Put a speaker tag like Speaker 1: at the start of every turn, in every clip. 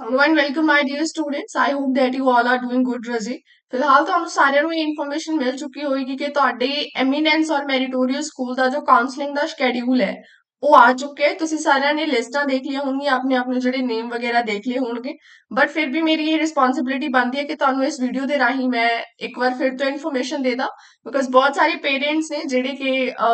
Speaker 1: Hello and welcome my dear students I hope that you all are doing good ਰਜੀ ਫਿਲਹਾਲ ਤੁਹਾਨੂੰ ਸਾਰਿਆਂ ਨੂੰ ਇਹ ਇਨਫੋਰਮੇਸ਼ਨ ਮਿਲ ਚੁੱਕੀ ਹੋਏਗੀ ਕਿ ਤੁਹਾਡੇ ਐਮੀਨੈਂਸ ਔਰ ਮੈਰੀਟੋਰੀਅਸ ਸਕੂਲ ਦਾ ਜੋ ਕਾਉਂਸਲਿੰਗ ਦਾ ਸ਼ੈਡਿਊਲ ਹੈ ਉਹ ਆ ਚੁੱਕੇ ਹੈ ਤੁਸੀਂ ਸਾਰਿਆਂ ਨੇ ਲਿਸਟਾਂ ਦੇਖ ਲਈਆਂ ਹੋਣਗੀਆਂ, ਆਪਣੇ ਆਪਣੇ ਜਿਹੜੇ ਨੇਮ ਵਗੈਰਾ ਦੇਖ ਲਏ ਹੋਣਗੇ। ਬਟ ਫਿਰ ਵੀ ਮੇਰੀ ਇਹ ਰਿਸਪੌਂਸਿਬਿਲਿਟੀ ਬਣਦੀ ਹੈ ਕਿ ਤੁਹਾਨੂੰ ਇਸ ਵੀਡੀਓ ਦੇ ਰਾਹੀਂ ਮੈਂ ਇੱਕ ਵਾਰ ਫਿਰ ਤੋਂ ਇਨਫੋਰਮੇਸ਼ਨ ਦੇ ਦਾਂ। ਬਿਕਾਜ਼ ਬਹੁਤ ਸਾਰੇ ਪੇਰੈਂਟਸ ਨੇ ਜਿਹੜੇ ਕਿ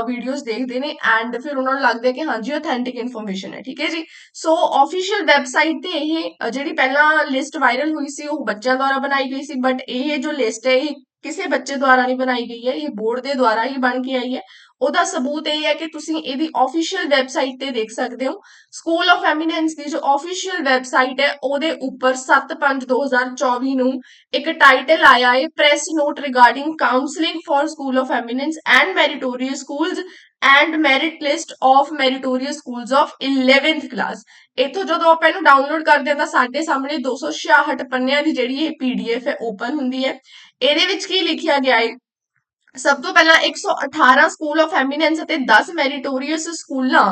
Speaker 1: ਵੀਡੀਓਜ਼ ਦੇਖਦੇ ਨੇ ਐਂਡ ਫਿਰ ਉਹਨਾਂ ਨੂੰ ਲੱਗਦਾ ਕਿ ਹਾਂਜੀ ਆਥੈਂਟਿਕ ਇਨਫੋਰਮੇਸ਼ਨ ਹੈ। ਠੀਕ ਹੈ ਜੀ? ਸੋ ਆਫੀਸ਼ੀਅਲ ਵੈਬਸਾਈਟ ਤੇ ਇਹ ਜਿਹੜੀ ਪਹਿਲਾਂ ਲਿਸਟ ਵਾਇਰਲ ਹੋਈ ਸੀ, ਉਹ ਬੱਚਿਆਂ ਦੁਆਰਾ ਬਣਾਈ ਗਈ ਸੀ। ਬਟ ਇਹ ਜੋ ਲਿਸਟ ਹੈ, ਇਹ ਕਿਸੇ ਬੱਚੇ ਦੁਆਰਾ ਨਹੀਂ ਬਣਾਈ ਗਈ ਹੈ। ਇਹ ਬੋਰਡ ਦੇ ਦੁਆਰਾ ਹੀ ਬਣ ਕੇ ਆਈ ਹੈ। ਉਹਦਾ ਸਬੂਤ ਇਹ ਹੈ ਕਿ ਤੁਸੀਂ ਇਹਦੀ ਆਫੀਸ਼ੀਅਲ ਵੈਬਸਾਈਟ ਤੇ ਦੇਖ ਸਕਦੇ ਹੋ। ਸਕੂਲ ਆਫ ਐਮੀਨੈਂਸ ਦੀ ਜੋ ਆਫੀਸ਼ੀਅਲ ਵੈਬਸਾਈਟ ਹੈ, ਉਹਦੇ ਉੱਪਰ 7/5/2024 ਨੂੰ ਇੱਕ ਟਾਈਟਲ ਆਇਆ ਹੈ press note regarding counselling for school of eminence and meritorious schools and merit list of meritorious schools of 11th class ਇਥੋਂ ਜਦੋਂ ਆਪਾਂ ਇਹਨੂੰ ਡਾਊਨਲੋਡ ਕਰਦੇ ਹਾਂ ਤਾਂ ਸਾਡੇ ਸਾਹਮਣੇ 266 ਪੰਨਿਆਂ ਦੀ ਜਿਹੜੀ ਇਹ ਪੀਡੀਐਫ ਹੈ ਓਪਨ ਹੁੰਦੀ ਹੈ। ਇਹਦੇ ਵਿੱਚ ਕੀ ਲਿਖਿਆ ਗਿਆ ਹੈ? ਸਭ ਤੋਂ ਪਹਿਲਾਂ 118 ਸਕੂਲ ਆਫ ਐਮੀਨੈਂਸ ਅਤੇ 10 ਮੈਰੀਟੋਰੀਅਸ ਸਕੂਲਾਂ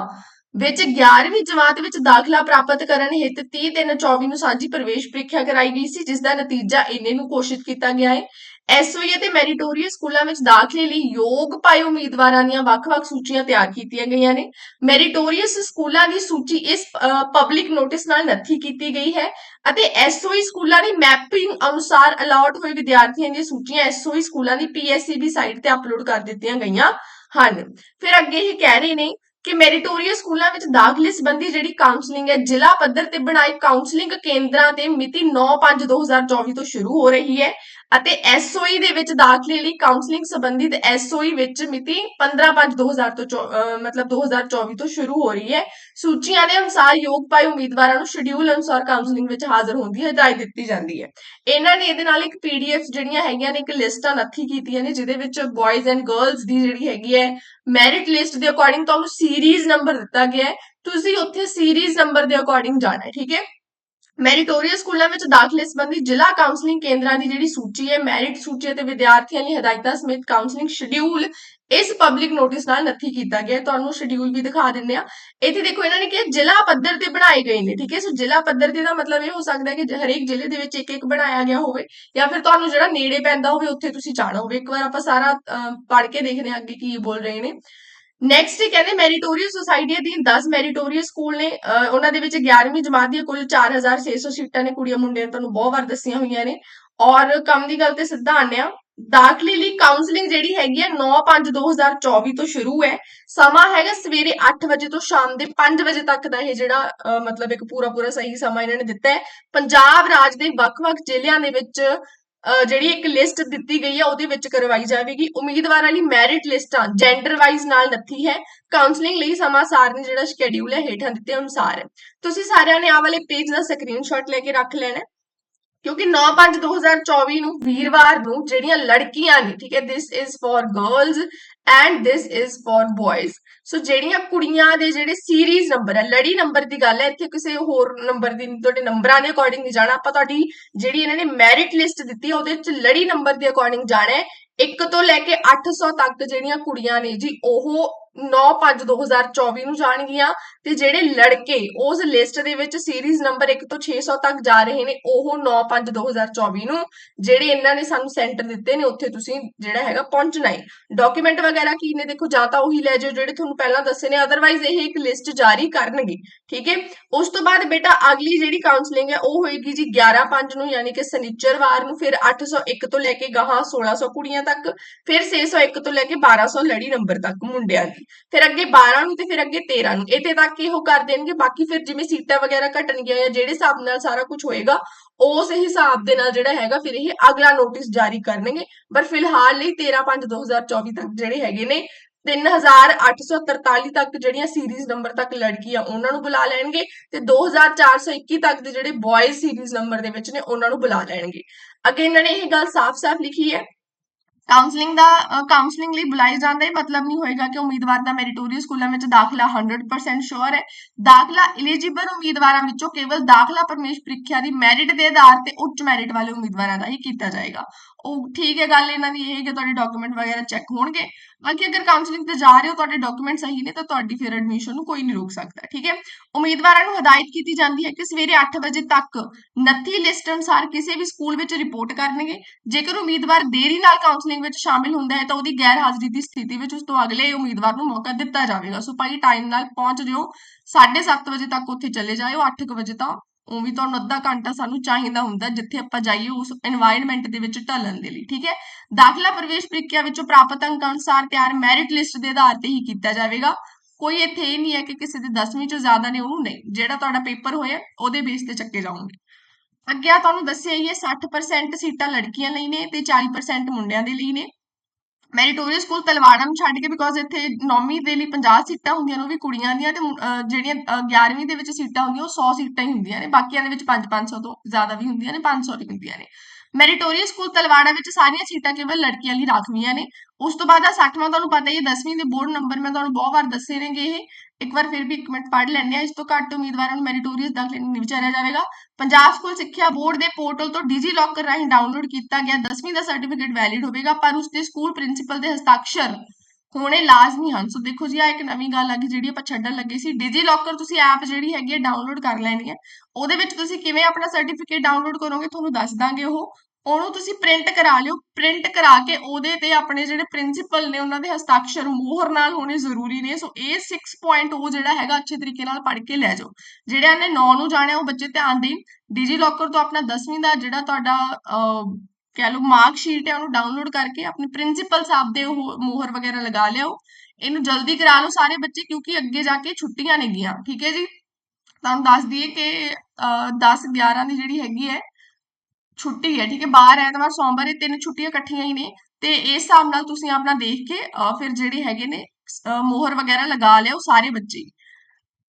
Speaker 1: ਵਿੱਚ 11ਵੀਂ ਜਮਾਤ ਵਿੱਚ ਦਾਖਲਾ ਪ੍ਰਾਪਤ ਕਰਨ ਹਿੱਤ 30 ਤਿੰਨ 24 ਨੂੰ ਸਾਂਝੀ ਪ੍ਰਵੇਸ਼ ਪ੍ਰੀਖਿਆ ਕਰਾਈ ਗਈ ਸੀ, ਜਿਸ ਦਾ ਨਤੀਜਾ ਇੰਨੇ ਨੂੰ ਘੋਸ਼ਿਤ ਕੀਤਾ ਗਿਆ ਹੈ। ਐਸਓਈ ਅਤੇ ਮੈਰੀਟੋਰੀਅਸ ਸਕੂਲਾਂ ਵਿੱਚ ਦਾਖਲੇ ਲਈ ਯੋਗ ਪਾਏ ਉਮੀਦਵਾਰਾਂ ਦੀਆਂ ਵੱਖ-ਵੱਖ ਸੂਚੀਆਂ ਤਿਆਰ ਕੀਤੀਆਂ ਗਈਆਂ ਨੇ। ਮੈਰੀਟੋਰੀਅਸ ਸਕੂਲਾਂ ਦੀ ਸੂਚੀ ਇਸ ਪਬਲਿਕ ਨੋਟਿਸ ਨਾਲ ਨੱਥੀ ਕੀਤੀ ਗਈ ਹੈ ਅਤੇ ਐਸਓਈ ਸਕੂਲਾਂ ਦੀ ਮੈਪਿੰਗ ਅਨੁਸਾਰ ਅਲਾਟ ਹੋਏ ਵਿਦਿਆਰਥੀਆਂ ਦੀਆਂ ਸੂਚੀਆਂ ਐਸਓਈ ਸਕੂਲਾਂ ਦੀ ਪੀਐਸਸੀਬੀ ਸਾਈਟ ਤੇ ਅਪਲੋਡ ਕਰ ਦਿੱਤੀਆਂ ਗਈਆਂ ਹਨ। ਫਿਰ ਅੱਗੇ ਇਹ ਕਹਿ ਰਹੇ ਨੇ ਕਿ ਮੈਰੀਟੋਰੀਅਸ ਸਕੂਲਾਂ ਵਿੱਚ ਦਾਖਲੇ ਸੰਬੰਧੀ ਜਿਹੜੀ ਕਾਉਂਸਲਿੰਗ ਹੈ, ਜ਼ਿਲ੍ਹਾ ਪੱਧਰ ਤੇ ਬਣਾਏ ਕਾਉਂਸਲਿੰਗ ਕੇਂਦਰਾਂ ਤੇ ਮਿਤੀ 9/5/2024 ਤੋਂ ਸ਼ੁਰੂ ਹੋ ਰਹੀ ਹੈ ਅਤੇ ਐਸਓਈ ਦੇ ਵਿੱਚ ਦਾਖਲੇ ਲਈ ਕਾਉਂਸਲਿੰਗ ਸੰਬੰਧਿਤ ਐਸਓਈ ਵਿੱਚ ਮਿਤੀ 15/5/2000 ਤੋਂ ਮਤਲਬ 2024 ਤੋਂ ਸ਼ੁਰੂ ਹੋ ਰਹੀ ਹੈ। ਸੂਚੀਆਂ ਦੇ ਅਨੁਸਾਰ ਯੋਗ ਪਾਏ ਉਮੀਦਵਾਰਾਂ ਨੂੰ ਸ਼ਡਿਊਲ ਅਨੁਸਾਰ ਕਾਉਂਸਲਿੰਗ ਵਿੱਚ ਹਾਜ਼ਰ ਹੋਣ ਦੀ ਹਦਾਇਤ ਦਿੱਤੀ ਜਾਂਦੀ ਹੈ। ਇਹਨਾਂ ਨੇ ਇਹਦੇ ਨਾਲ ਇੱਕ ਪੀਡੀਐਫ ਜਿਹੜੀਆਂ ਹੈਗੀਆਂ ਨੇ, ਇੱਕ ਲਿਸਟਾਂ ਨੱਥੀ ਕੀਤੀਆਂ ਨੇ, ਜਿਹਦੇ ਵਿੱਚ ਬॉयਜ਼ ਐਂਡ ਗਰਲਸ ਦੀ ਜਿਹੜੀ ਹੈਗੀ ਹੈ ਮੈਰਿਟ ਲਿਸਟ ਦੇ ਅਕੋਰਡਿੰਗ ਤੁਹਾਨੂੰ ਸੀਰੀਜ਼ ਨੰਬਰ ਦਿੱਤਾ ਗਿਆ ਹੈ। ਤੁਸੀਂ ਉੱਥੇ ਸੀਰੀਜ਼ ਨੰਬਰ ਦੇ ਅਕੋਰਡਿੰਗ ਜਾਣਾ ਹੈ, ਠੀਕ ਹੈ? ਮੈਰੀਟੋਰੀਅਸ ਸਕੂਲਾਂ ਵਿੱਚ ਦਾਖਲੇ ਸੰਬੰਧੀ ਜ਼ਿਲ੍ਹਾ ਕਾਉਂਸਲਿੰਗ ਕੇਂਦਰਾਂ ਦੀ ਜਿਹੜੀ ਸੂਚੀ ਹੈ ਮੈਰਿਟ ਸੂਚੀ ਅਤੇ ਵਿਦਿਆਰਥੀਆਂ ਲਈ ਹਦਾਇਤਾਂ ਸਮੇਤ ਕਾਉਂਸਲਿੰਗ ਸ਼ਡਿਊਲ ਇਸ ਪਬਲਿਕ ਨੋਟਿਸ ਨਾਲ ਨੱਥੀ ਕੀਤਾ ਗਿਆ ਤੁਹਾਨੂੰ ਸ਼ਡਿਊਲ ਵੀ ਦਿਖਾ ਦਿੰਦੇ ਆ ਇੱਥੇ ਦੇਖੋ, ਇਹਨਾਂ ਨੇ ਕਿਹਾ ਜ਼ਿਲ੍ਹਾ ਪੱਧਰ ਤੇ ਬਣਾਏ ਗਏ ਨੇ, ਠੀਕ ਹੈ ਸੋ ਜ਼ਿਲ੍ਹਾ ਪੱਧਰ ਤੇ ਦਾ ਮਤਲਬ ਇਹ ਹੋ ਸਕਦਾ ਹੈ ਕਿ ਹਰੇਕ ਜ਼ਿਲ੍ਹੇ ਦੇ ਵਿੱਚ ਇੱਕ ਇੱਕ ਬਣਾਇਆ ਗਿਆ ਹੋਵੇ ਜਾਂ ਫਿਰ ਤੁਹਾਨੂੰ ਜਿਹੜਾ ਨੇੜੇ ਪੈਂਦਾ ਹੋਵੇ, ਉੱਥੇ ਤੁਸੀਂ ਜਾਣਾ ਹੋਵੇ। ਇੱਕ ਵਾਰ ਆਪਾਂ ਸਾਰਾ ਪੜ੍ਹ ਕੇ ਦੇਖਦੇ ਹਾਂ ਅੱਗੇ ਕੀ ਬੋਲ ਰਹੇ ਨੇ। ਨੈਕਸਟ ਕਹਿੰਦੇ ਮੈਰੀਟੋਰੀਅਸ ਸੁਸਾਇਟੀ ਅਧੀਨ 10 ਮੈਰੀਟੋਰੀਅਸ ਸਕੂਲ ਨੇ ਉਹਨਾਂ ਦੇ ਵਿੱਚ 11ਵੀਂ ਜਮਾਤ ਦੀਆਂ ਕੁੱਲ 4600 ਸੀਟਾਂ ਨੇ ਕੁੜੀਆਂ ਮੁੰਡਿਆਂ ਤੁਹਾਨੂੰ ਬਹੁਤ ਵਾਰ ਦੱਸੀਆਂ ਹੋਈਆਂ ਨੇ। ਔਰ ਕੰਮ ਦੀ ਗੱਲ ਤੇ ਸਿੱਧਾ ਆਨਿਆ ਦਾਖਲੇ ਲਈ ਕਾਉਂਸਲਿੰਗ ਜਿਹੜੀ ਹੈਗੀ ਹੈ 9/5/2024 ਤੋਂ ਸ਼ੁਰੂ ਹੈ। ਸਮਾਂ ਹੈਗਾ ਸਵੇਰੇ 8 ਵਜੇ ਤੋਂ ਸ਼ਾਮ ਦੇ 5 ਵਜੇ ਤੱਕ ਦਾ ਇਹ ਜਿਹੜਾ ਮਤਲਬ ਇੱਕ ਪੂਰਾ ਪੂਰਾ ਸਹੀ ਸਮਾਂ ਇਹਨਾਂ ਨੇ ਦਿੱਤਾ ਹੈ। ਪੰਜਾਬ ਰਾਜ ਦੇ ਵੱਖ-ਵੱਖ ਜ਼ਿਲ੍ਹਿਆਂ ਦੇ ਵਿੱਚ ਜਿਹੜੀ ਇੱਕ ਲਿਸਟ ਦਿੱਤੀ ਗਈ ਹੈ ਉਹਦੇ ਵਿੱਚ ਕਰਵਾਈ ਜਾਵੇਗੀ। ਉਮੀਦਵਾਰਾਂ ਲਈ ਮੈਰਿਟ ਲਿਸਟਾਂ ਜੈਂਡਰ ਵਾਈਜ਼ ਨਾਲ ਨੱਥੀ ਹੈ। ਕਾਉਂਸਲਿੰਗ ਲਈ ਸਮਾਂ ਸਾਰਣੀ ਜਿਹੜਾ ਸ਼ੈਡਿਊਲ ਹੈ, ਹੇਠਾਂ ਦਿੱਤੇ ਅਨੁਸਾਰ। ਹੈ ਤੁਸੀਂ ਸਾਰਿਆਂ ਨੇ ਆਹ ਵਾਲੇ ਪੇਜ ਦਾ ਸਕਰੀਨਸ਼ਾਟ ਲੈ ਕੇ ਰੱਖ ਲੈਣਾ ਹੈ। ਕਿਉਂਕਿ 9/5/2024 ਨੂੰ ਵੀਰਵਾਰ ਨੂੰ ਜਿਹੜੀਆਂ ਲੜਕੀਆਂ ਨੇ, ਠੀਕ ਹੈ, this is for girls and this is for boys so ਜਿਹੜੀਆਂ ਕੁੜੀਆਂ ਦੇ ਜਿਹੜੇ ਸੀਰੀਜ਼ ਨੰਬਰ ਹੈ ਲੜੀ ਨੰਬਰ ਦੀ ਗੱਲ ਹੈ ਇੱਥੇ ਕਿਸੇ ਹੋਰ ਨੰਬਰ ਦੀ, ਤੁਹਾਡੇ ਨੰਬਰਾਂ ਦੇ ਅਕੋਰਡਿੰਗ ਨਹੀਂ ਜਾਣਾ। ਆਪਾਂ ਤੁਹਾਡੀ ਜਿਹੜੀ ਇਹਨਾਂ ਨੇ ਮੈਰਿਟ ਲਿਸਟ ਦਿੱਤੀ ਹੈ ਉਹਦੇ ਵਿੱਚ ਲੜੀ ਨੰਬਰ ਦੇ ਅਕੋਰਡਿੰਗ ਜਾਣਾ ਹੈ। 1 ਤੋਂ ਲੈ ਕੇ 800 ਤੱਕ ਜਿਹੜੀਆਂ ਕੁੜੀਆਂ ਨੇ ਜੀ, ਉਹ 9/5/2024 ਨੂੰ ਜਾਣਗੀਆਂ। ਤੇ ਜਿਹੜੇ ਲੜਕੇ ਉਸ ਲਿਸਟ ਦੇ ਵਿੱਚ ਸੀਰੀਜ਼ ਨੰਬਰ 1 ਤੋਂ 600 ਤੱਕ ਜਾ ਰਹੇ ਨੇ, ਉਹ 9/5/2024 ਨੂੰ, ਜਿਹੜੇ ਇਹਨਾਂ ਨੇ ਸਾਨੂੰ ਸੈਂਟਰ ਦਿੱਤੇ ਨੇ, ਉੱਥੇ ਤੁਸੀਂ ਜਿਹੜਾ ਹੈਗਾ ਪਹੁੰਚਣਾ ਹੈ। ਡਾਕੂਮੈਂਟ ਵਗੈਰਾ ਕੀ ਨੇ? ਦੇਖੋ, ਜਾਂ ਤਾਂ ਉਹੀ ਲੈ ਜਾਓ ਜਿਹੜੇ ਤੁਹਾਨੂੰ ਪਹਿਲਾਂ ਦੱਸੇ ਨੇ ਅਦਰਵਾਈਜ਼ ਇਹ ਇੱਕ ਲਿਸਟ ਜਾਰੀ ਕਰਨਗੇ, ਠੀਕ ਹੈ? ਉਸ ਤੋਂ ਬਾਅਦ ਬੇਟਾ ਅਗਲੀ ਜਿਹੜੀ ਕਾਉਂਸਲਿੰਗ ਹੈ, ਉਹ ਹੋਏਗੀ ਜੀ 11/5 ਨੂੰ, ਯਾਨੀ ਕਿ ਸ਼ਨੀਚਰਵਾਰ ਨੂੰ, ਫਿਰ 801 ਤੋਂ ਲੈ ਕੇ ਗਾਹਾਂ 1600 ਕੁੜੀਆਂ ਤੱਕ, ਫਿਰ 601 ਤੋਂ ਲੈ ਕੇ 1200 ਲੜੀ ਨੰਬਰ ਤੱਕ ਮੁੰਡਿਆਂ ਦੀ। ਫਿਰ ਅੱਗੇ 12 ਨੂੰ ਤੇ ਫਿਰ ਅੱਗੇ 13 ਨੂੰ, ਇੱਥੇ ਤੱਕ ਇਹੋ ਕਰ ਦੇਣਗੇ, ਬਾਕੀ ਫਿਰ ਜਿਵੇਂ ਸੀਟਾਂ ਵਗੈਰਾ ਘਟਣਗੀਆਂ ਜਾਂ ਜਿਹੜੇ ਹਿਸਾਬ ਨਾਲ ਸਾਰਾ ਕੁਝ ਹੋਏਗਾ, ਉਸ ਹਿਸਾਬ ਦੇ ਨਾਲ ਜਿਹੜਾ ਹੈਗਾ, ਫਿਰ ਇਹ ਅਗਲਾ ਨੋਟਿਸ ਜਾਰੀ ਕਰਨਗੇ। ਪਰ ਫਿਲਹਾਲ ਲਈ 13/5/2024 ਤੱਕ ਜਿਹੜੇ ਹੈਗੇ ਨੇ 3843 ਤੱਕ ਜਿਹੜੀਆਂ ਸੀਰੀਜ਼ ਨੰਬਰ ਤੱਕ ਲੜਕੀਆਂ ਉਹਨਾਂ ਨੂੰ ਬੁਲਾ ਲੈਣਗੇ ਤੇ 2421 ਤੱਕ ਦੇ ਜਿਹੜੇ ਬॉयਜ਼ ਸੀਰੀਜ਼ ਨੰਬਰ ਦੇ ਵਿੱਚ ਨੇ ਉਹਨਾਂ ਨੂੰ ਬੁਲਾ ਲੈਣਗੇ। ਅੱਗੇ ਇਹਨਾਂ ਨੇ ਇਹ ਗੱਲ ਸਾਫ਼-ਸਾਫ਼ ਲਿਖੀ ਹੈ। ਕਾਉਂਸਲਿੰਗ ਦਾ ਕਾਉਂਸਲਿੰਗ ਲਈ ਬੁਲਾਏ ਜਾਣ ਦਾ ਇਹ ਮਤਲਬ ਨਹੀਂ ਹੋਏਗਾ ਕਿ ਉਮੀਦਵਾਰ ਦਾ ਮੈਰੀਟੋਰੀਅਸ ਸਕੂਲਾਂ ਵਿੱਚ ਦਾਖਲਾ 100% ਸ਼ੋਰ ਹੈ। ਦਾਖਲਾ ਐਲੀਜੀਬਲ ਉਮੀਦਵਾਰਾਂ ਵਿੱਚੋਂ ਕੇਵਲ ਦਾਖਲਾ ਪ੍ਰਵੇਸ਼ ਪ੍ਰੀਖਿਆ ਦੀ ਮੈਰਿਟ ਦੇ ਆਧਾਰ ਤੇ ਉੱਚ ਮੈਰਿਟ ਵਾਲੇ ਉਮੀਦਵਾਰਾਂ ਦਾ ਹੀ ਕੀਤਾ ਜਾਏਗਾ। ਉਹ ਠੀਕ ਹੈ, ਗੱਲ ਇਹਨਾਂ ਦੀ ਇਹ ਹੈ ਕਿ ਤੁਹਾਡੇ ਡਾਕੂਮੈਂਟ ਵਗੈਰਾ ਚੈੱਕ ਹੋਣਗੇ। ਬਾਕੀ ਅਗਰ ਕਾਉਂਸਲਿੰਗ ਤੇ ਜਾ ਰਹੇ ਹੋ, ਤੁਹਾਡੇ ਡਾਕੂਮੈਂਟ ਸਹੀ ਨੇ, ਤਾਂ ਤੁਹਾਡੀ ਫਿਰ ਐਡਮਿਸ਼ਨ ਨੂੰ ਕੋਈ ਨਹੀਂ ਰੋਕ ਸਕਦਾ, ਠੀਕ ਹੈ? ਉਮੀਦਵਾਰਾਂ ਨੂੰ ਹਦਾਇਤ ਕੀਤੀ ਜਾਂਦੀ ਹੈ ਕਿ ਸਵੇਰੇ 8 ਵਜੇ ਤੱਕ ਨੱਥੀ ਲਿਸਟ ਅਨੁਸਾਰ ਕਿਸੇ ਵੀ ਸਕੂਲ ਵਿੱਚ ਰਿਪੋਰਟ ਕਰਨਗੇ। ਜੇਕਰ ਉਮੀਦਵਾਰ ਦੇਰੀ ਨਾਲ ਕਾਉਂਸਲਿੰਗ ਵਿੱਚ ਸ਼ਾਮਿਲ ਹੁੰਦਾ ਹੈ, ਤਾਂ ਉਹਦੀ ਗੈਰ ਹਾਜ਼ਰੀ ਦੀ ਸਥਿਤੀ ਵਿੱਚ ਉਸ ਤੋਂ ਅਗਲੇ ਉਮੀਦਵਾਰ ਨੂੰ ਮੌਕਾ ਦਿੱਤਾ ਜਾਵੇਗਾ। ਸੋ ਭਾਈ ਟਾਈਮ ਨਾਲ ਪਹੁੰਚ ਜਿਓ। 7:30 ਵਜੇ ਤੱਕ ਉੱਥੇ ਚਲੇ ਜਾਇਓ 8 ਵਜੇ ਤਾਂ ਉਹ ਵੀ ਤੁਹਾਨੂੰ ਅੱਧਾ ਘੰਟਾ ਸਾਨੂੰ ਚਾਹੀਦਾ ਹੁੰਦਾ ਜਿੱਥੇ ਆਪਾਂ ਜਾਈਏ ਉਸ এনवायरमेंट ਦੇ ਵਿੱਚ ਢਲਣ ਦੇ ਲਈ, ਠੀਕ ਹੈ? ਦਾਖਲਾ ਪ੍ਰਵੇਸ਼ ਪ੍ਰੀਖਿਆ ਵਿੱਚੋਂ ਪ੍ਰਾਪਤ ਅੰਕ ਅਨੁਸਾਰ ਤਿਆਰ ਮੈਰਿਟ ਲਿਸਟ ਦੇ ਆਧਾਰ ਤੇ ਹੀ ਕੀਤਾ ਜਾਵੇਗਾ। ਕੋਈ ਇੱਥੇ ਇਹ ਨਹੀਂ ਹੈ ਕਿ ਕਿਸੇ ਦੇ 10ਵੀਂ ਚੋਂ ਜ਼ਿਆਦਾ ਨੇ ਉਹ ਨਹੀਂ, ਜਿਹੜਾ ਤੁਹਾਡਾ ਪੇਪਰ ਹੋਇਆ ਉਹਦੇ ਬੇਸ ਤੇ ਚੱਕੇ ਜਾਓਗੇ। ਅੱਗੇ ਆ ਤੁਹਾਨੂੰ ਦੱਸਿਆ ਹੀ ਹੈ 60% ਸੀਟਾਂ ਲੜਕੀਆਂ ਲਈ ਨੇ ਤੇ 40% ਮੁੰਡਿਆਂ ਦੇ ਲਈ ਨੇ। ਮੈਰੀਟੋਰੀਅਸ ਸਕੂਲ ਤਲਵਾੜਾ ਨੂੰ ਛੱਡ ਕੇ ਬਿਕੋਜ਼ ਇੱਥੇ ਨੌਵੀਂ ਦੇ ਲਈ 50 ਸੀਟਾਂ ਹੁੰਦੀਆਂ ਨੇ, ਉਹ ਵੀ ਕੁੜੀਆਂ ਦੀਆਂ ਤੇ ਜਿਹੜੀਆਂ, ਅਹ 11ਵੀਂ ਦੇ ਵਿੱਚ ਸੀਟਾਂ ਹੁੰਦੀਆਂ, ਉਹ 100 ਸੀਟਾਂ ਹੀ ਹੁੰਦੀਆਂ ਨੇ, ਬਾਕੀਆਂ ਦੇ ਵਿੱਚ 5-500 ਤੋਂ ਜ਼ਿਆਦਾ ਵੀ ਹੁੰਦੀਆਂ ਨੇ 500 ਵੀ ਹੁੰਦੀਆਂ ਨੇ। ਮੈਰੀਟੋਰੀਅਸ ਸਕੂਲ ਤਲਵਾੜਾ ਵਿੱਚ ਸਾਰੀਆਂ ਸੀਟਾਂ ਕੇਵਲ ਲੜਕੀਆਂ ਲਈ ਰਾਖਵੀਆਂ ਨੇ। ਉਸ ਤੋਂ ਬਾਅਦ ਆ 60ਵਾਂ ਤੁਹਾਨੂੰ ਪਤਾ ਹੀ ਹੈ 10ਵੀਂ ਦੇ ਬੋਰਡ ਨੰਬਰ ਮੈਂ ਤੁਹਾਨੂੰ ਬਹੁਤ ਵਾਰ ਦੱਸੇ ਨੇਗੇ ਇਹ। ਇੱਕ ਵਾਰ ਫਿਰ ਵੀ ਇੱਕ ਮਿੰਟ ਪੜ੍ਹ ਲੈਂਦੇ ਆ ਇਸ ਤੋਂ ਘੱਟ ਉਮੀਦਵਾਰਾਂ ਨੂੰ ਮੈਰੀਟੋਰੀਅਸ ਦਾਖਲੇ ਨਹੀਂ ਵਿਚਾਰਿਆ ਜਾਵੇਗਾ। ਪੰਜਾਬ ਸਕੂਲ ਸਿੱਖਿਆ ਬੋਰਡ ਦੇ ਪੋਰਟਲ ਤੋਂ ਡਿਜੀ ਲੋਕਰ ਰਾਹੀਂ ਡਾਊਨਲੋਡ ਕੀਤਾ ਗਿਆ। 10ਵੀਂ ਦਾ ਸਰਟੀਫਿਕੇਟ ਵੈਲਿਡ ਹੋਵੇਗਾ, ਪਰ ਉਸ ਤੇ ਸਕੂਲ ਪ੍ਰਿੰਸੀਪਲ ਦੇ ਹਸਤਾਖਰ ਹੋਣੇ ਲਾਜ਼ਮੀ ਹਨ। ਸੋ ਦੇਖੋ ਜੀ ਆ ਇੱਕ ਨਵੀਂ ਗੱਲ ਆ ਗਈ ਜਿਹੜੀ ਆਪਾਂ ਛੱਡਣ ਲੱਗੇ ਸੀ ਡਿਜੀ ਲੋਕਰ ਤੁਸੀਂ ਐਪ ਜਿਹੜੀ ਹੈਗੀ ਹੈ ਡਾਊਨਲੋਡ ਕਰ ਲੈਣੀ ਹੈ ਉਹਦੇ ਵਿੱਚ ਤੁਸੀਂ ਕਿਵੇਂ ਆਪਣਾ ਸਰਟੀਫਿਕੇਟ ਡਾਊਨਲੋਡ ਕਰੋਗੇ, ਤੁਹਾਨੂੰ ਦੱਸ ਦਾਂਗੇ ਉਹ। ਉਹਨੂੰ ਤੁਸੀਂ ਪ੍ਰਿੰਟ ਕਰਾ ਲਿਓ। ਪ੍ਰਿੰਟ ਕਰਾ ਕੇ ਉਹਦੇ ਤੇ ਆਪਣੇ ਜਿਹੜੇ ਪ੍ਰਿੰਸੀਪਲ ਨੇ, ਉਹਨਾਂ ਦੇ ਹਸਤਾਖਰ ਮੋਹਰ ਨਾਲ ਹੋਣੇ ਜ਼ਰੂਰੀ ਨੇ। ਸੋ ਇਹ 6.0 ਜਿਹੜਾ ਹੈਗਾ, ਅੱਛੇ ਤਰੀਕੇ ਨਾਲ ਪੜ੍ਹ ਕੇ ਲੈ ਜਾਓ। ਜਿਹੜਿਆਂ ਨੇ 9 ਨੂੰ ਜਾਣਿਆ ਉਹ ਬੱਚੇ ਧਿਆਨ ਦੇਣ। ਡਿਜੀ ਲੋਕਰ ਤੋਂ ਆਪਣਾ 10ਵੀਂ ਦਾ ਜਿਹੜਾ ਤੁਹਾਡਾ ਕਹਿ ਲਓ ਮਾਰਕ ਸ਼ੀਟ ਹੈ, ਉਹਨੂੰ ਡਾਊਨਲੋਡ ਕਰਕੇ ਆਪਣੇ ਪ੍ਰਿੰਸੀਪਲ ਸਾਹਿਬ ਦੇ ਉਹ ਮੋਹਰ ਵਗੈਰਾ ਲਗਾ ਲਿਆਓ। ਇਹਨੂੰ ਜਲਦੀ ਕਰਾ ਲਓ ਸਾਰੇ ਬੱਚੇ, ਕਿਉਂਕਿ ਅੱਗੇ ਜਾ ਕੇ ਛੁੱਟੀਆਂ ਨੇਗੀਆਂ ਠੀਕ ਹੈ ਜੀ? ਤੁਹਾਨੂੰ ਦੱਸ ਦਈਏ ਕਿ 10 11 ਦੀ ਜਿਹੜੀ ਹੈਗੀ ਹੈ, ਛੁੱਟੀ ਹੈ, ਠੀਕ ਹੈ? ਬਾਹਰ ਐਤਵਾਰ, ਸੋਮਵਾਰ ਇਹ ਤਿੰਨ ਛੁੱਟੀਆਂ ਇਕੱਠੀਆਂ ਹੀ ਨੇ। ਤੇ ਇਸ ਹਿਸਾਬ ਨਾਲ ਤੁਸੀਂ ਆਪਣਾ ਦੇਖ ਕੇ ਫਿਰ ਜਿਹੜੇ ਹੈਗੇ ਨੇ ਮੋਹਰ ਵਗੈਰਾ ਲਗਾ ਲਿਓ ਸਾਰੇ ਬੱਚੇ।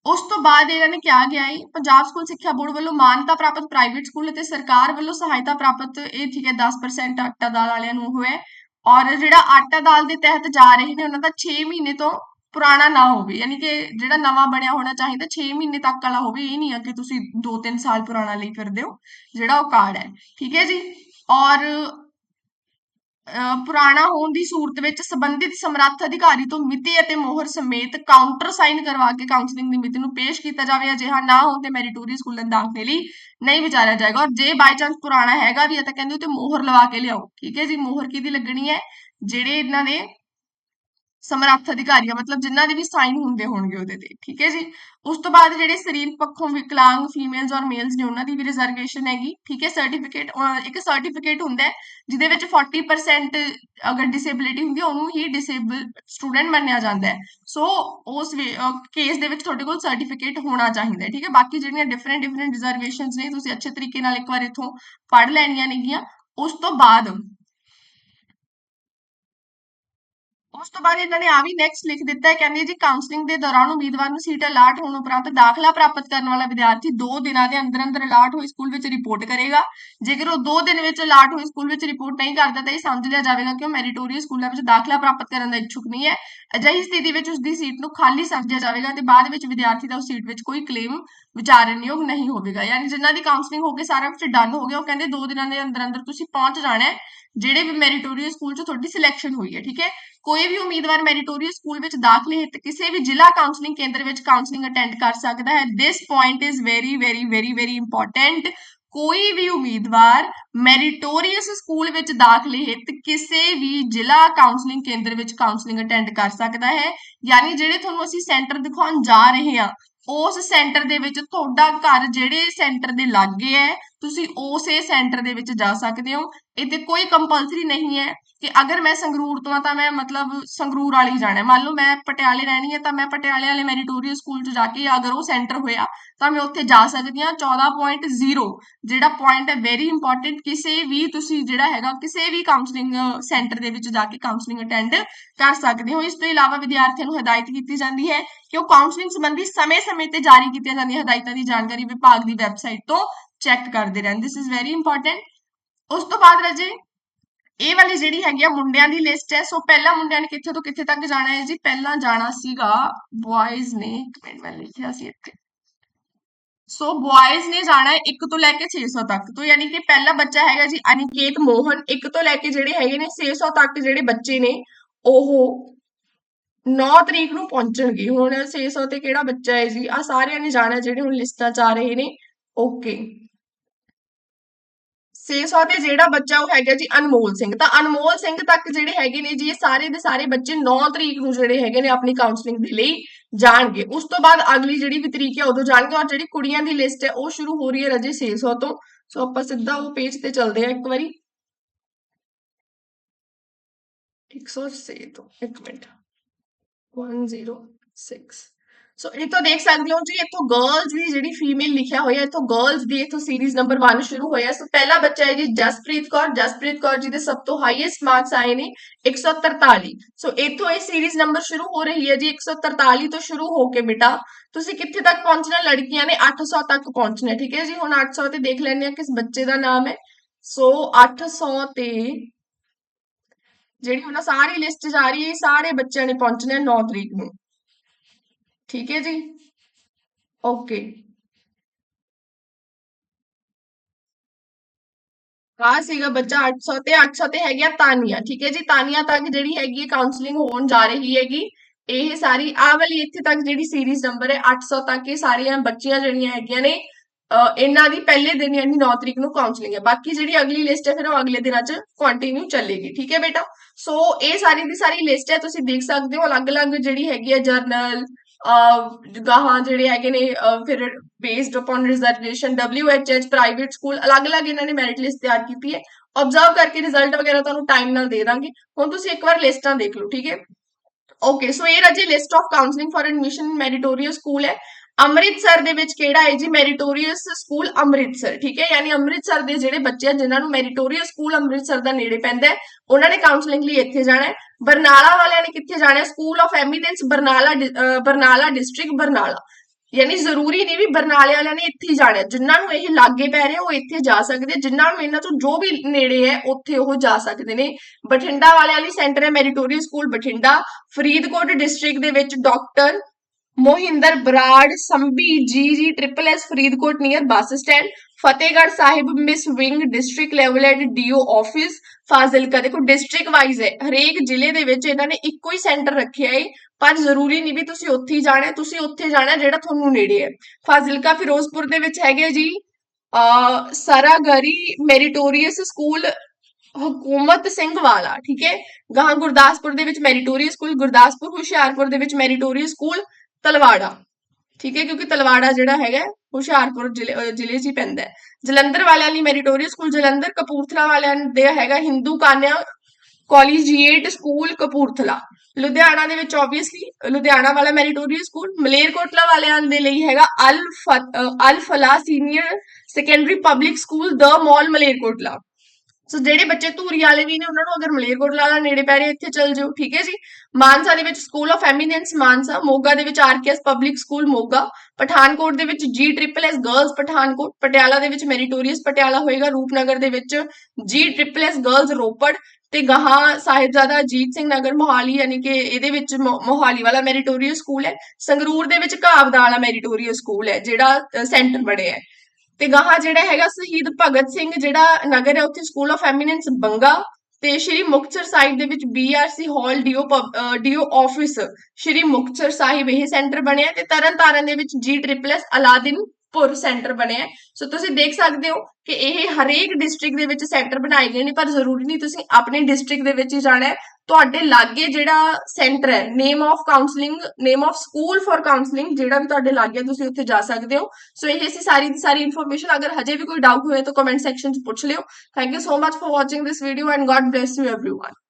Speaker 1: ਉਸ ਤੋਂ ਬਾਅਦ ਇਹਨਾਂ ਨੇ ਕਿਹਾ ਗਿਆ ਹੈ ਪੰਜਾਬ ਸਕੂਲ ਸਿੱਖਿਆ ਬੋਰਡ ਵੱਲੋਂ ਮਾਨਤਾ ਪ੍ਰਾਪਤ ਪ੍ਰਾਈਵੇਟ ਸਕੂਲ ਅਤੇ ਸਰਕਾਰ ਵੱਲੋਂ ਸਹਾਇਤਾ ਪ੍ਰਾਪਤ ਇਹ ਠੀਕ ਹੈ 10% ਆਟਾ ਦਾਲ ਵਾਲਿਆਂ ਨੂੰ ਹੋਇਆ ਔਰ ਜਿਹੜਾ ਆਟਾ ਦਾਲ ਦੇ ਤਹਿਤ ਜਾ ਰਹੇ ਨੇ, ਉਹਨਾਂ ਦਾ 6 ਮਹੀਨੇ ਤੋਂ ਪੁਰਾਣਾ ਨਾ ਹੋਵੇ, ਯਾਨੀ ਕਿ ਜਿਹੜਾ ਨਵਾਂ ਬਣਿਆ ਹੋਣਾ ਚਾਹੀਦਾ 6 ਮਹੀਨੇ ਤੱਕ ਵਾਲਾ ਹੋਵੇ, ਇਹ ਨਹੀਂ ਆ ਕਿ ਤੁਸੀਂ 2-3 ਸਾਲ ਪੁਰਾਣਾ ਲਈ ਫਿਰਦੇ ਹੋ, ਜਿਹੜਾ ਉਹ ਕਾਰਡ ਹੈ। ਠੀਕ ਹੈ ਜੀ? ਔਰ ਪੁਰਾਣਾ ਹੋਣ ਦੀ ਸੂਰਤ ਵਿੱਚ ਸੰਬੰਧਿਤ ਸਮਰੱਥ ਅਧਿਕਾਰੀ ਤੋਂ ਮਿਤੀ ਅਤੇ ਮੋਹਰ ਸਮੇਤ ਕਾਊਂਟਰ ਸਾਈਨ ਕਰਵਾ ਕੇ ਕਾਉਂਸਲਿੰਗ ਦੀ ਮਿਤੀ ਨੂੰ ਪੇਸ਼ ਕੀਤਾ ਜਾਵੇ। ਅਜਿਹਾ ਨਾ ਹੋਣ ਤੇ ਮੈਰੀਟੋਰੀਅਸ ਸਕੂਲਾਂ ਦਾਖਲੇ ਲਈ ਨਹੀਂ ਵਿਚਾਰਿਆ ਜਾਏਗਾ। ਔਰ ਜੇ ਬਾਈ ਚਾਂਸ ਪੁਰਾਣਾ ਹੈਗਾ ਵੀ ਹੈ ਤਾਂ ਕਹਿੰਦੇ ਉਤੇ ਮੋਹਰ ਲਵਾ ਕੇ ਲਿਆਓ। ਠੀਕ ਹੈ ਜੀ, ਮੋਹਰ ਕਿਹਦੀ ਲੱਗਣੀ ਹੈ? ਜਿਹੜੇ ਇਹਨਾਂ ਨੇ ਸਮਰੱਥ ਅਧਿਕਾਰੀ ਆ ਮਤਲਬ ਜਿਨ੍ਹਾਂ ਦੇ ਵੀ ਸਾਈਨ ਹੁੰਦੇ ਹੋਣਗੇ ਉਹਦੇ ਤੇ, ਠੀਕ ਹੈ ਜੀ? ਉਸ ਤੋਂ ਬਾਅਦ ਜਿਹੜੇ ਸਰੀਰ ਪੱਖੋਂ ਵਿਕਲਾਂਗ ਫੀਮੇਲਸ ਔਰ ਮੇਲਸ ਨੇ ਉਹਨਾਂ ਦੀ ਵੀ ਰਿਜ਼ਰਵੇਸ਼ਨ ਹੈਗੀ, ਠੀਕ ਹੈ? ਸਰਟੀਫਿਕੇਟ ਇੱਕ ਸਰਟੀਫਿਕੇਟ ਹੁੰਦਾ ਹੈ, ਜਿਹਦੇ ਵਿੱਚ 40% ਅਗਰ ਡਿਸੇਬਿਲਿਟੀ ਹੁੰਦੀ ਹੈ, ਉਹਨੂੰ ਹੀ ਡਿਸੇਬਲ ਸਟੂਡੈਂਟ ਮੰਨਿਆ ਜਾਂਦਾ ਹੈ। ਸੋ ਉਸ ਕੇਸ ਦੇ ਵਿੱਚ ਤੁਹਾਡੇ ਕੋਲ ਸਰਟੀਫਿਕੇਟ ਹੋਣਾ ਚਾਹੀਦਾ ਹੈ, ਠੀਕ ਹੈ? ਬਾਕੀ ਜਿਹੜੀਆਂ ਡਿਫਰੈਂਟ ਡਿਫਰੈਂਟ ਰਿਜ਼ਰਵੇਸ਼ਨਸ ਨੇ, ਤੁਸੀਂ ਅੱਛੇ ਤਰੀਕੇ ਨਾਲ ਇੱਕ ਵਾਰ ਇਥੋਂ ਪੜ੍ਹ ਲੈਣੀਆਂ ਨੇਗੀਆਂ। ਉਸ ਤੋਂ ਬਾਅਦ ਉਸ ਤੋਂ ਬਾਅਦ ਇਹਨਾਂ ਨੇ ਆ ਵੀ ਨੈਕਸਟ ਲਿਖ ਦਿੱਤਾ ਹੈ, ਕਹਿੰਦੇ ਜੀ ਕਾਉਂਸਲਿੰਗ ਦੇ ਦੌਰਾਨ ਉਮੀਦਵਾਰ ਨੂੰ ਸੀਟ ਅਲਾਟ ਹੋਣ ਉਪਰੰਤ ਦਾਖਲਾ ਪ੍ਰਾਪਤ ਕਰਨ ਵਾਲਾ ਵਿਦਿਆਰਥੀ 2 ਦਿਨਾਂ ਦੇ ਅੰਦਰ ਅੰਦਰ ਅਲਾਟ ਹੋਈ ਸਕੂਲ ਵਿੱਚ ਰਿਪੋਰਟ ਕਰੇਗਾ। ਜੇਕਰ ਉਹ 2 ਦਿਨ ਵਿੱਚ ਅਲਾਟ ਹੋਈ ਸਕੂਲ ਵਿੱਚ ਰਿਪੋਰਟ ਨਹੀਂ ਕਰਦਾ ਤਾਂ ਇਹ ਸਮਝ ਲਿਆ ਜਾਵੇਗਾ ਕਿ ਉਹ ਮੈਰੀਟੋਰੀਅਸ ਸਕੂਲਾਂ ਵਿੱਚ ਦਾਖਲਾ ਪ੍ਰਾਪਤ ਕਰਨ ਦਾ ਇੱਛੁਕ ਨਹੀਂ ਹੈ। ਅਜਿਹੀ ਸਥਿਤੀ ਵਿੱਚ ਉਸ ਦੀ ਸੀਟ ਨੂੰ ਖਾਲੀ ਸਮਝਿਆ ਜਾਵੇਗਾ ਤੇ ਬਾਅਦ ਵਿੱਚ ਵਿਦਿਆਰਥੀ ਦਾ ਉਸ ਸੀਟ ਵਿੱਚ ਕੋਈ ਕਲੇਮ ਵਿਚਾਰਨਯੋਗ ਨਹੀਂ ਹੋਵੇਗਾ। ਯਾਨੀ ਜਿਨ੍ਹਾਂ ਦੀ ਕਾਉਂਸਲਿੰਗ ਹੋ ਕੇ ਸਾਰਾ ਕੁਝ ਡਨ ਹੋ ਗਿਆ, ਉਹ ਕਹਿੰਦੇ 2 ਦਿਨਾਂ ਦੇ ਅੰਦਰ ਅੰਦਰ ਤੁਸੀਂ ਪਹੁੰਚ ਜਾਣਾ ਹੈ, ਜਿਹੜੇ ਵੀ ਮੈਰੀਟੋਰੀਅਸ ਸਕੂਲ 'ਚ ਤੁਹਾਡੀ ਸਿਲੈਕਸ਼ਨ ਹੋਈ ਹੈ, ਠੀਕ ਹੈ? ਕੋਈ ਵੀ ਉਮੀਦਵਾਰ ਮੈਰੀਟੋਰੀਅਸ ਸਕੂਲ ਵਿੱਚ ਦਾਖਲੇ ਹਿੱਤ ਕਿਸੇ ਵੀ ਜ਼ਿਲ੍ਹਾ ਕਾਉਂਸਲਿੰਗ ਕੇਂਦਰ ਵਿੱਚ ਕਾਉਂਸਲਿੰਗ ਅਟੈਂਡ ਕਰ ਸਕਦਾ ਹੈ। This point is very very very very important ਕੋਈ ਵੀ ਉਮੀਦਵਾਰ ਮੈਰੀਟੋਰੀਅਸ ਸਕੂਲ ਵਿੱਚ ਦਾਖਲੇ ਹਿੱਤ ਕਿਸੇ ਵੀ ਜ਼ਿਲ੍ਹਾ ਕਾਉਂਸਲਿੰਗ ਕੇਂਦਰ ਵਿੱਚ ਕਾਉਂਸਲਿੰਗ ਅਟੈਂਡ ਕਰ ਸਕਦਾ ਹੈ। ਯਾਨੀ ਜਿਹੜੇ ਤੁਹਾਨੂੰ ਅਸੀਂ ਸੈਂਟਰ ਦਿਖਾਉਣ ਜਾ ਰਹੇ ਹਾਂ, ਉਸ ਸੈਂਟਰ ਦੇ ਵਿੱਚ ਤੁਹਾਡਾ ਘਰ ਜਿਹੜੇ ਸੈਂਟਰ ਦੇ ਲਾਗੇ ਹੈ, ਤੁਸੀਂ ਉਸੇ ਸੈਂਟਰ ਦੇ ਵਿੱਚ ਜਾ ਸਕਦੇ ਹੋ। ਇਹ ਤੇ ਕੋਈ ਕੰਪਲਸਰੀ ਨਹੀਂ ਹੈ। ਕਿ ਅਗਰ ਮੈਂ ਸੰਗਰੂਰ ਤੋਂ ਆ ਤਾਂ ਮੈਂ ਮਤਲਬ ਸੰਗਰੂਰ ਵਾਲੀ ਹੀ। ਜਾਣਾ ਮੰਨ ਲਓ ਮੈਂ ਪਟਿਆਲੇ ਰਹਿਣੀ ਹੈ ਤਾਂ ਮੈਂ ਪਟਿਆਲੇ ਵਾਲੇ ਮੈਰੀਟੋਰੀਅਲ ਸਕੂਲ 'ਚ ਜਾ ਕੇ ਅਗਰ ਉਹ ਸੈਂਟਰ ਹੋਇਆ ਤਾਂ ਮੈਂ ਉੱਥੇ ਜਾ ਸਕਦੀ ਹਾਂ 14.0 ਜਿਹੜਾ ਪੁਆਇੰਟ ਹੈ ਵੈਰੀ ਇੰਪੋਰਟੈਂਟ ਕਿਸੇ ਵੀ ਤੁਸੀਂ ਜਿਹੜਾ ਹੈਗਾ ਕਿਸੇ ਵੀ ਕਾਉਂਸਲਿੰਗ ਸੈਂਟਰ ਦੇ ਵਿੱਚ ਜਾ ਕੇ ਕਾਉਂਸਲਿੰਗ ਅਟੈਂਡ ਕਰ ਸਕਦੇ ਹੋ। ਇਸ ਤੋਂ ਇਲਾਵਾ ਵਿਦਿਆਰਥੀਆਂ ਨੂੰ ਹਦਾਇਤ ਕੀਤੀ ਜਾਂਦੀ ਹੈ ਕਿ ਉਹ ਕਾਉਂਸਲਿੰਗ ਸੰਬੰਧੀ ਸਮੇਂ-ਸਮੇਂ ਤੇ ਜਾਰੀ ਕੀਤੀਆਂ ਜਾਂਦੀਆਂ ਹਦਾਇਤਾਂ ਦੀ ਜਾਣਕਾਰੀ ਵਿਭਾਗ ਦੀ ਵੈਬਸਾਈਟ ਤੋਂ ਚੈੱਕ ਕਰਦੇ ਰਹਿਣ। ਦਿਸ ਇਜ਼ ਵੈਰੀ ਇੰਪੋਰਟੈਂਟ ਉਸ ਤੋਂ ਬਾਅਦ ਰਜੇ ਇਹ ਵਾਲੀ ਜਿਹੜੀ ਹੈਗੀ ਆ ਮੁੰਡਿਆਂ ਦੀ ਲਿਸਟ ਹੈ, ਸੋ ਪਹਿਲਾਂ ਮੁੰਡਿਆਂ ਨੇ ਕਿੱਥੇ ਤੋਂ ਕਿੱਥੇ ਤੱਕ ਜਾਣਾ ਹੈ ਜੀ? ਪਹਿਲਾਂ ਜਾਣਾ ਸੀਗਾ ਬॉयਜ਼ ਨੇ, ਇੱਕ ਮਿੰਟ ਮੈਂ ਲਿਖਿਆ ਸੀ ਇੱਥੇ। ਸੋ ਬॉयਜ਼ ਨੇ ਜਾਣਾ ਹੈ 1 ਤੋਂ ਲੈ ਕੇ 600 ਤੱਕ। ਤੋਂ ਯਾਨੀ ਕਿ ਪਹਿਲਾ ਬੱਚਾ ਹੈਗਾ ਜੀ ਅਨਿਕੇਤ ਮੋਹਨ 1 ਤੋਂ ਲੈ ਕੇ ਜਿਹੜੇ ਹੈਗੇ ਨੇ 600 ਤੱਕ ਜਿਹੜੇ ਬੱਚੇ ਨੇ, ਉਹ 9 ਤਰੀਕ ਨੂੰ ਪਹੁੰਚਣਗੇ। ਹੁਣ 600 ਤੇ ਕਿਹੜਾ ਬੱਚਾ ਹੈ ਜੀ? ਆ ਸਾਰਿਆਂ ਨੇ ਜਾਣਾ ਜਿਹੜੇ ਹੁਣ ਲਿਸਟਾਂ ਚ ਆ ਰਹੇ ਨੇ। ਓਕੇ 600 ਤੇ ਜਿਹੜਾ ਬੱਚਾ ਉਹ ਹੈਗਾ ਜੀ ਅਨਮੋਲ ਸਿੰਘ। ਤਾਂ ਅਨਮੋਲ ਸਿੰਘ ਤੱਕ ਜਿਹੜੇ ਹੈਗੇ ਨੇ ਜੀ, ਇਹ ਸਾਰੇ ਦੇ ਸਾਰੇ ਬੱਚੇ 9 ਤਰੀਕ ਨੂੰ ਜਿਹੜੇ ਹੈਗੇ ਨੇ ਆਪਣੀ ਕਾਉਂਸਲਿੰਗ ਦੇ ਲਈ ਜਾਣਗੇ। ਉਸ ਤੋਂ ਬਾਅਦ ਅਗਲੀ ਜਿਹੜੀ ਵੀ ਤਰੀਕ ਹੈ ਉਦੋਂ ਜਾਣਗੇ ਔਰ ਜਿਹੜੀ ਕੁੜੀਆਂ ਦੀ ਲਿਸਟ ਹੈ ਉਹ ਸ਼ੁਰੂ ਹੋ ਰਹੀ ਹੈ ਰਜੇ 600 ਤੋਂ। ਸੋ ਆਪਾਂ ਸਿੱਧਾ ਉਹ ਪੇਜ ਤੇ ਚੱਲਦੇ ਆ ਇੱਕ ਵਾਰੀ। 106 ਤੋਂ ਇੱਕ ਮਿੰਟ। 106 ਸੋ ਇਹ ਦੇਖ ਸਕਦੇ ਹੋ ਜੀ ਇੱਥੋਂ ਗਰਲਸ ਦੀ ਜਿਹੜੀ ਫੀਮੇਲ ਲਿਖਿਆ ਹੋਇਆ ਇੱਥੋਂ ਗਰਲਸ ਦੀ ਇੱਥੋਂ ਸੀਰੀਜ਼ ਨੰਬਰ 1 ਸ਼ੁਰੂ ਹੋਇਆ। ਸੋ ਪਹਿਲਾ ਬੱਚਾ ਹੈ ਜੀ ਜਸਪ੍ਰੀਤ ਕੌਰ। ਜਸਪ੍ਰੀਤ ਕੌਰ ਜੀ ਦੇ ਸਭ ਤੋਂ ਹਾਈਐਸਟ ਮਾਰਕਸ ਆਏ ਨੇ 143 ਸੋ ਇੱਥੋਂ ਇਹ ਸੀਰੀਜ਼ ਨੰਬਰ ਸ਼ੁਰੂ ਹੋ ਰਹੀ ਹੈ ਜੀ 143 ਤੋਂ ਸ਼ੁਰੂ ਹੋ ਕੇ ਬੇਟਾ। ਤੁਸੀਂ ਕਿੱਥੇ ਤੱਕ ਪਹੁੰਚਣਾ? ਲੜਕੀਆਂ ਨੇ 800 ਤੱਕ ਪਹੁੰਚਣਾ ਠੀਕ ਹੈ ਜੀ? ਹੁਣ 800 ਤੇ ਦੇਖ ਲੈਂਦੇ ਆ ਕਿਸ ਬੱਚੇ ਦਾ ਨਾਮ ਹੈ। ਸੋ 800 ਤੇ ਜਿਹੜੀ ਹੁਣ ਸਾਰੀ ਲਿਸਟ ਜਾ ਰਹੀ ਹੈ, ਇਹ ਸਾਰੇ ਬੱਚਿਆਂ ਨੇ ਪਹੁੰਚਣਾ ਹੈ 9 ਤਰੀਕ ਨੂੰ। ਠੀਕ ਹੈ ਜੀ ਓਕੇ ਆ ਸੀਗਾ ਬੱਚਾ 800 ਤੇ 800 ਤੇ ਹੈਗੀ ਆ ਤਾਨੀਆ ਠੀਕ ਹੈ ਜੀ ਤਾਨੀਆ ਤੱਕ ਜਿਹੜੀ ਹੈਗੀ ਹੈ ਕਾਉਂਸਲਿੰਗ ਹੋਣ ਜਾ ਰਹੀ ਹੈਗੀ ਇਹ ਸਾਰੀ ਆ ਵਾਲੀ ਇੱਥੇ ਤੱਕ ਜਿਹੜੀ ਸੀਰੀਜ਼ ਨੰਬਰ ਹੈ 800 ਤੱਕ ਇਹ ਸਾਰੀਆਂ ਬੱਚੀਆਂ ਜਿਹੜੀਆਂ ਹੈਗੀਆਂ ਨੇ ਅਹ ਇਹਨਾਂ ਦੀ ਪਹਿਲੇ ਦਿਨ ਯਾਨੀ 9 ਤਰੀਕ ਨੂੰ ਕਾਉਂਸਲਿੰਗ ਹੈ ਬਾਕੀ ਜਿਹੜੀ ਅਗਲੀ ਲਿਸਟ ਹੈ ਫਿਰ ਉਹ ਅਗਲੇ ਦਿਨਾਂ 'ਚ ਕੰਟੀਨਿਊ ਚੱਲੇਗੀ ਠੀਕ ਹੈ ਬੇਟਾ ਸੋ ਇਹ ਸਾਰੀ ਦੀ ਸਾਰੀ ਲਿਸਟ ਹੈ ਤੁਸੀਂ ਦੇਖ ਸਕਦੇ ਹੋ ਅਲੱਗ-ਅਲੱਗ ਜਿਹੜੀ ਹੈਗੀ ਹੈ ਜਰਨਲ ਅਹ ਗਾਹਾਂ ਜਿਹੜੇ ਹੈਗੇ ਨੇ ਫਿਰ based upon reservation WHH private school ਅਲੱਗ-ਅਲੱਗ ਇਹਨਾਂ ਨੇ ਮੈਰਿਟ ਲਿਸਟ ਤਿਆਰ ਕੀਤੀ ਹੈ। ਆਬਜ਼ਰਵ ਕਰਕੇ ਰਿਜ਼ਲਟ ਵਗੈਰਾ ਤੁਹਾਨੂੰ ਟਾਈਮ ਨਾਲ ਦੇ ਦਾਂਗੇ। ਹੁਣ ਤੁਸੀਂ ਇੱਕ ਵਾਰ ਲਿਸਟਾਂ ਦੇਖ ਲਓ, ਠੀਕ ਹੈ? ਓਕੇ ਸੋ ਇਹ ਰਾਜੇ list of counselling for admission meritorious school ਹੈ। ਅੰਮ੍ਰਿਤਸਰ ਦੇ ਵਿੱਚ ਕਿਹੜਾ ਹੈ ਜੀ? ਮੈਰੀਟੋਰੀਅਸ ਸਕੂਲ ਅੰਮ੍ਰਿਤਸਰ ਠੀਕ ਹੈ? ਯਾਨੀ ਅੰਮ੍ਰਿਤਸਰ ਦੇ ਜਿਹੜੇ ਬੱਚੇ ਆ ਜਿਨ੍ਹਾਂ ਨੂੰ ਮੈਰੀਟੋਰੀਅਸ ਸਕੂਲ ਅੰਮ੍ਰਿਤਸਰ ਦਾ ਨੇੜੇ ਪੈਂਦਾ ਹੈ ਉਹਨਾਂ ਨੇ ਕਾਉਂਸਲਿੰਗ ਲਈ ਇੱਥੇ ਜਾਣਾ ਹੈ। ਬਰਨਾਲਾ ਵਾਲਿਆਂ ਨੇ ਕਿੱਥੇ ਜਾਣਾ ਹੈ? School of eminence Barnala Barnala district Barnala. ਯਾਨੀ ਜ਼ਰੂਰੀ ਨਹੀਂ ਵੀ ਬਰਨਾਲੇ ਵਾਲਿਆਂ ਨੇ ਇੱਥੇ ਹੀ ਜਾਣਾ ਹੈ। ਜਿਨ੍ਹਾਂ ਨੂੰ ਇਹ ਲਾਗੇ ਪੈ ਰਿਹਾ ਉਹ ਇੱਥੇ ਜਾ ਸਕਦੇ ਆ, ਜਿਨ੍ਹਾਂ ਨੂੰ ਇਹਨਾਂ ਤੋਂ ਜੋ ਵੀ ਨੇੜੇ ਹੈ ਉੱਥੇ ਉਹ ਜਾ ਸਕਦੇ ਨੇ। ਬਠਿੰਡਾ ਵਾਲਿਆਂ ਲਈ ਸੈਂਟਰ ਹੈ meritorious school Bathinda. Faridkot district ਦੇ ਵਿੱਚ doctor Mohinder Brar ਸੰਭੀ G G triple S Faridkot near bus stand, Fatehgarh Sahib MIS wing district level at DO office Fazilka. ਦੇਖੋ ਡਿਸਟ੍ਰਿਕਟ ਵਾਈਜ਼ ਹੈ, ਹਰੇਕ ਜ਼ਿਲ੍ਹੇ ਦੇ ਵਿੱਚ ਇਹਨਾਂ ਨੇ ਇੱਕੋ ਹੀ ਸੈਂਟਰ ਰੱਖਿਆ ਹੈ ਪਰ ਜ਼ਰੂਰੀ ਨਹੀਂ ਵੀ ਤੁਸੀਂ ਉੱਥੇ ਹੀ ਜਾਣਾ, ਤੁਸੀਂ ਉੱਥੇ ਜਾਣਾ ਜਿਹੜਾ ਤੁਹਾਨੂੰ ਨੇੜੇ ਹੈ। ਫਾਜ਼ਿਲਕਾ, ਫਿਰੋਜ਼ਪੁਰ ਦੇ ਵਿੱਚ ਹੈਗੇ ਜੀ, ਅ, ਸਰਾਗਰੀ ਮੈਰੀਟੋਰੀਅਸ ਸਕੂਲ ਹਕੂਮਤ ਸਿੰਘ ਵਾਲਾ, ਠੀਕ ਹੈ? ਗਾਹਾਂ ਗੁਰਦਾਸਪੁਰ ਦੇ ਵਿੱਚ ਮੈਰੀਟੋਰੀਅਸ ਸਕੂਲ ਗੁਰਦਾਸਪੁਰ, ਹੁਸ਼ਿਆਰਪੁਰ ਦੇ ਵਿੱਚ ਮੈਰੀਟੋਰੀਅਸ ਸਕੂਲ ਤਲਵਾੜਾ। ਠੀਕ ਹੈ, ਕਿਉਂਕਿ ਤਲਵਾੜਾ ਜਿਹੜਾ ਹੈਗਾ ਹੁਸ਼ਿਆਰਪੁਰ ਜ਼ਿਲ੍ਹੇ ਜ਼ਿਲ੍ਹੇ 'ਚ ਹੀ ਪੈਂਦਾ ਹੈ। ਜਲੰਧਰ ਵਾਲਿਆਂ ਲਈ ਮੈਰੀਟੋਰੀਅਸ ਸਕੂਲ ਜਲੰਧਰ ਕਪੂਰਥਲਾ ਵਾਲਿਆਂ ਦੇ ਹੈਗਾ ਹਿੰਦੂ ਕਾਨਿਆ ਕਾਲਜੀਏਟ ਸਕੂਲ, ਕਪੂਰਥਲਾ। ਲੁਧਿਆਣਾ ਦੇ ਵਿੱਚ ਆਬਵੀਅਸਲੀ ਲੁਧਿਆਣਾ ਵਾਲਾ ਮੈਰੀਟੋਰੀਅਸ ਸਕੂਲ, ਮਲੇਰਕੋਟਲਾ ਵਾਲਿਆਂ ਦੇ ਲਈ ਹੈਗਾ ਅਲ ਫ- ਅਹ Al Falah senior secondary public school the mall Malerkotla. So ਜਿਹੜੇ ਬੱਚੇ ਧੂਰੀ ਵਾਲੇ ਵੀ ਨੇ, ਉਹਨਾਂ ਨੂੰ ਅਗਰ ਮਲੇਰਕੋਟਲਾ ਵਾਲਾ ਨੇੜੇ ਪੈ ਰਿਹਾ, ਇੱਥੇ ਚੱਲ ਜਾਓ, ਠੀਕ ਹੈ ਜੀ? ਮਾਨਸਾ ਦੇ ਵਿੱਚ school of eminence Mansa, Moga ਦੇ ਵਿੱਚ RKS public school Moga, Pathankot ਦੇ ਵਿੱਚ G triple S girls Pathankot, Patiala ਦੇ ਵਿੱਚ ਮੈਰੀਟੋਰੀਅਸ ਪਟਿਆਲਾ ਹੋਏਗਾ, ਰੂਪਨਗਰ ਦੇ ਵਿੱਚ G triple S girls Ropar ਤੇ ਗਾਹਾਂ ਸਾਹਿਬਜ਼ਾਦਾ ਅਜੀਤ ਸਿੰਘ ਨਗਰ ਮੋਹਾਲੀ, ਯਾਨੀ ਕਿ ਇਹਦੇ ਵਿੱਚ ਮੋ- ਮੋਹਾਲੀ ਵਾਲਾ ਮੈਰੀਟੋਰੀਅਸ ਸਕੂਲ ਹੈ, ਸੰਗਰੂਰ ਦੇ ਵਿੱਚ ਘਾਬਦਾ ਵਾਲਾ ਮੈਰੀਟੋਰੀਅਸ ਸਕੂਲ ਹੈ, ਜਿਹੜਾ ਸੈਂਟਰ ਬਣਿਆ ਹੈ। ਤੇ ਗਾਹ ਜਿਹੜਾ ਹੈਗਾ ਸ਼ਹੀਦ ਭਗਤ ਸਿੰਘ, ਜਿਹੜਾ ਨਗਰ ਹੈ, ਉੱਥੇ ਸਕੂਲ ਆਫ ਐਮੀਨੈਂਸ ਬੰਗਾ ਤੇ ਸ਼੍ਰੀ ਮੁਕਤਸਰ ਸਾਹਿਬ ਦੇ ਵਿੱਚ BRC hall DO DO office Shri Muktsar Sahib ਇਹ ਸੈਂਟਰ ਬਣਿਆ ਤੇ ਤਰਨ ਤਾਰਨ ਦੇ ਵਿੱਚ ਜੀ ਟ੍ਰਿਪਲ ਅਲਾਦੀਨ ਭੋਰੂ ਸੈਂਟਰ ਬਣਿਆ ਸੋ ਤੁਸੀਂ ਦੇਖ ਸਕਦੇ ਹੋ ਕਿ ਇਹ ਹਰੇਕ ਡਿਸਟ੍ਰਿਕਟ ਦੇ ਵਿੱਚ ਸੈਂਟਰ ਬਣਾਏ ਗਏ ਨੇ, ਪਰ ਜ਼ਰੂਰੀ ਨਹੀਂ ਤੁਸੀਂ ਆਪਣੇ ਡਿਸਟ੍ਰਿਕਟ ਦੇ ਵਿੱਚ ਹੀ ਜਾਣਾ ਹੈ। ਤੁਹਾਡੇ ਲਾਗੇ ਜਿਹੜਾ ਸੈਂਟਰ ਹੈ name of counselling name of school for counselling ਜਿਹੜਾ ਵੀ ਤੁਹਾਡੇ ਲਾਗੇ ਤੁਸੀਂ ਉੱਥੇ ਜਾ ਸਕਦੇ ਹੋ। ਸੋ ਇਹ ਸੀ ਸਾਰੀ ਦੀ ਸਾਰੀ ਇਨਫੋਰਮੇਸ਼ਨ ਅਗਰ ਹਜੇ ਵੀ ਕੋਈ ਡਾਊਟ ਹੋਵੇ ਤਾਂ ਕਮੈਂਟ ਸੈਕਸ਼ਨ 'ਚ ਪੁੱਛ ਲਿਓ। Thank you so much for watching this video and God bless you everyone